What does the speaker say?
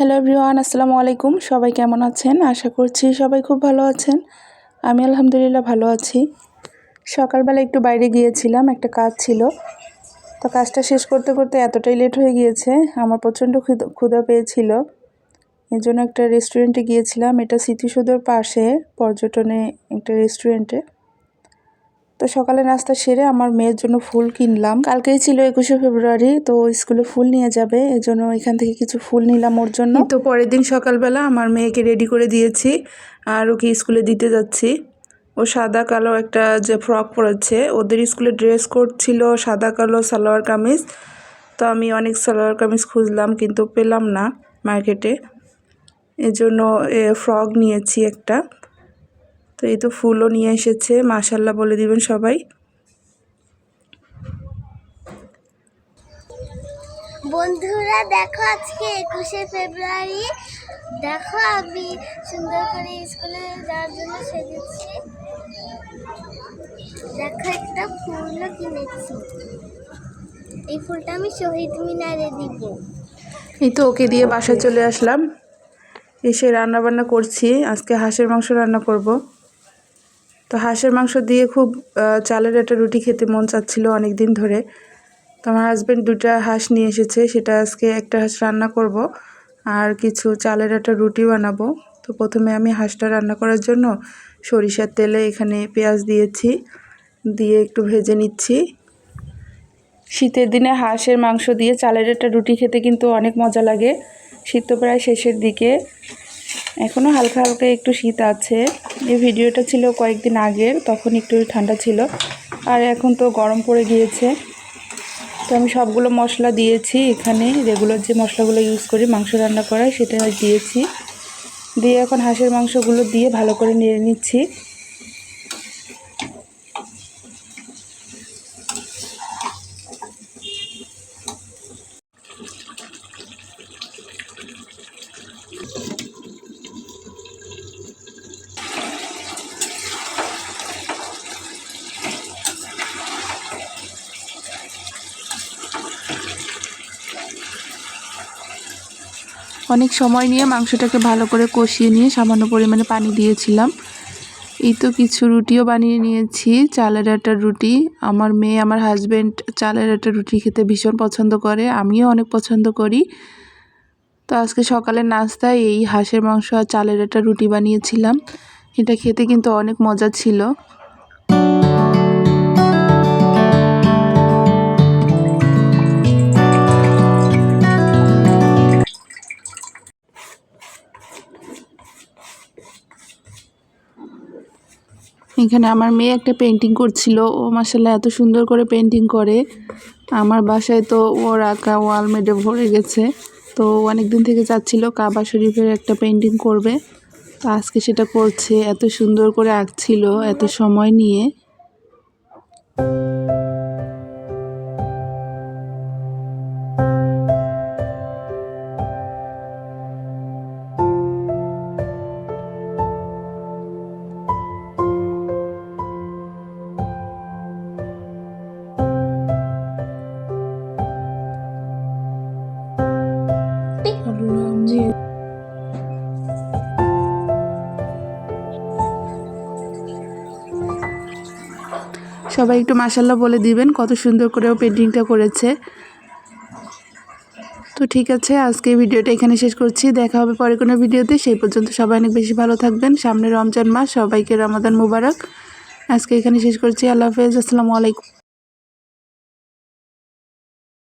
Hello everyone, আসসালামু আলাইকুম। সবাই কেমন আছেন? আশা করছি সবাই খুব ভালো আছেন। আমি আলহামদুলিল্লাহ ভালো আছি। সকালবেলা একটু বাইরে গিয়েছিলাম, একটা কাজ ছিল। তো কাজটা শেষ করতে করতে এতটাই লেট হয়ে গিয়েছে, আমার প্রচণ্ড ক্ষুধা- পেয়েছিল। এর জন্য একটা রেস্টুরেন্টে গিয়েছিলাম, এটা স্মৃতিসৌধর পাশে, পর্যটনে একটা রেস্টুরেন্টে তো সকালে নাস্তা সেরে আমার মেয়ের জন্য ফুল কিনলাম। কালকেই ছিল একুশে ফেব্রুয়ারি, তো স্কুলে ফুল নিয়ে যাবে এই জন্য এখান থেকে কিছু ফুল নিলাম ওর জন্য। তো পরের দিন সকালবেলা আমার মেয়েকে রেডি করে দিয়েছি, আর ওকে স্কুলে দিতে যাচ্ছি। ও সাদা, কালো একটা যে ফ্রক পরেছে, ওদের স্কুলে ড্রেস কোড ছিল সাদা, কালো সালোয়ার কামিজ। তো আমি অনেক সালোয়ার কামিজ খুঁজলাম, কিন্তু পেলাম না মার্কেটে এজন্য ফ্রক নিয়েছি একটা। তো এই তো ফুলও নিয়ে এসেছে মাশাল্লাহ বলে দিবেন সবাই। বন্ধুরা দেখো আজকে একুশে ফেব্রুয়ারি। দেখো আমি সুন্দর করে স্কুলে যাওয়ার জন্য সেজেছি। দেখো একটা ফুলও কিনেছি। এই ফুলটা আমি শহীদ মিনারে দিব। এই তো ওকে দিয়ে বাসায় চলে আসলাম। এসে রান্না বান্না করছি। আজকে হাঁসের মাংস রান্না করব। তো হাঁসের মাংস দিয়ে খুব চালের একটা রুটি খেতে মন চাচ্ছিল অনেক দিন ধরে। তো আমার হাজব্যান্ড দুটা হাঁস নিয়ে এসেছে, সেটা আজকে একটা হাঁস রান্না করব আর কিছু চালের একটা রুটি বানাবো। তো প্রথমে আমি হাঁসটা রান্না করার জন্য সরিষার তেলে এখানে পেঁয়াজ দিয়েছি, দিয়ে একটু ভেজে নিচ্ছি। শীতের দিনে হাঁসের মাংস দিয়ে চালের একটা রুটি খেতে কিন্তু অনেক মজা লাগে। শীত তো প্রায় শেষের দিকে। এখনও হালকা হালকা একটু শীত আছে। এই ভিডিওটা ছিল কয়েকদিন আগের তখন একটু ঠান্ডা ছিল। আর এখন তো গরম পড়ে গিয়েছে। তো আমি সবগুলো মশলা দিয়েছি এখানে। রেগুলার যে মশলাগুলো ইউজ করি, মাংস রান্না করায়, সেটা দিয়েছি। দিয়ে এখন হাঁসের মাংসগুলো দিয়ে ভালো করে নেড়ে নিচ্ছি। অনেক সময় নিয়ে মাংসটাকে ভালো করে কষিয়ে নিয়ে সামান্য পরিমাণে পানি দিয়েছিলাম। এই তো কিছু রুটিও বানিয়ে নিয়েছি। চালের একটা রুটি। আমার মেয়ে, আমার হাজব্যান্ড চালের একটা রুটি খেতে ভীষণ পছন্দ করে। আমিও অনেক পছন্দ করি। তো আজকে সকালের নাস্তায় এই হাঁসের মাংস আর চালের একটা রুটি বানিয়েছিলাম। এটা খেতে কিন্তু অনেক মজা ছিল। এখানে আমার মেয়ে একটা পেন্টিং করছিল। ও মাসাল্লাহ এত সুন্দর করে পেন্টিং করে। আমার বাসায় তো ওর আঁকা ওয়াল মেডে ভরে গেছে। তো অনেক দিন থেকে চাচ্ছিল কাবা শরীফের একটা পেন্টিং করবে। তো আজকে সেটা করছে। এত সুন্দর করে আঁকছিল, এত সময় নিয়ে। সবাই একটু মাসাল্লাহ বলে দিবেন কত সুন্দর করে ও পেন্টিংটা করেছে। তো ঠিক আছে, আজকে ভিডিওটা এখানে শেষ করছি। দেখা হবে পরে কোনো ভিডিওতে। সেই পর্যন্ত সবাই অনেক বেশি ভালো থাকবেন। সামনে রমজান মাস, সবাইকে রমাদান মুবারক। আজকে এখানে শেষ করছি। আল্লাহ হাফেজ। আসসালামু আলাইকুম।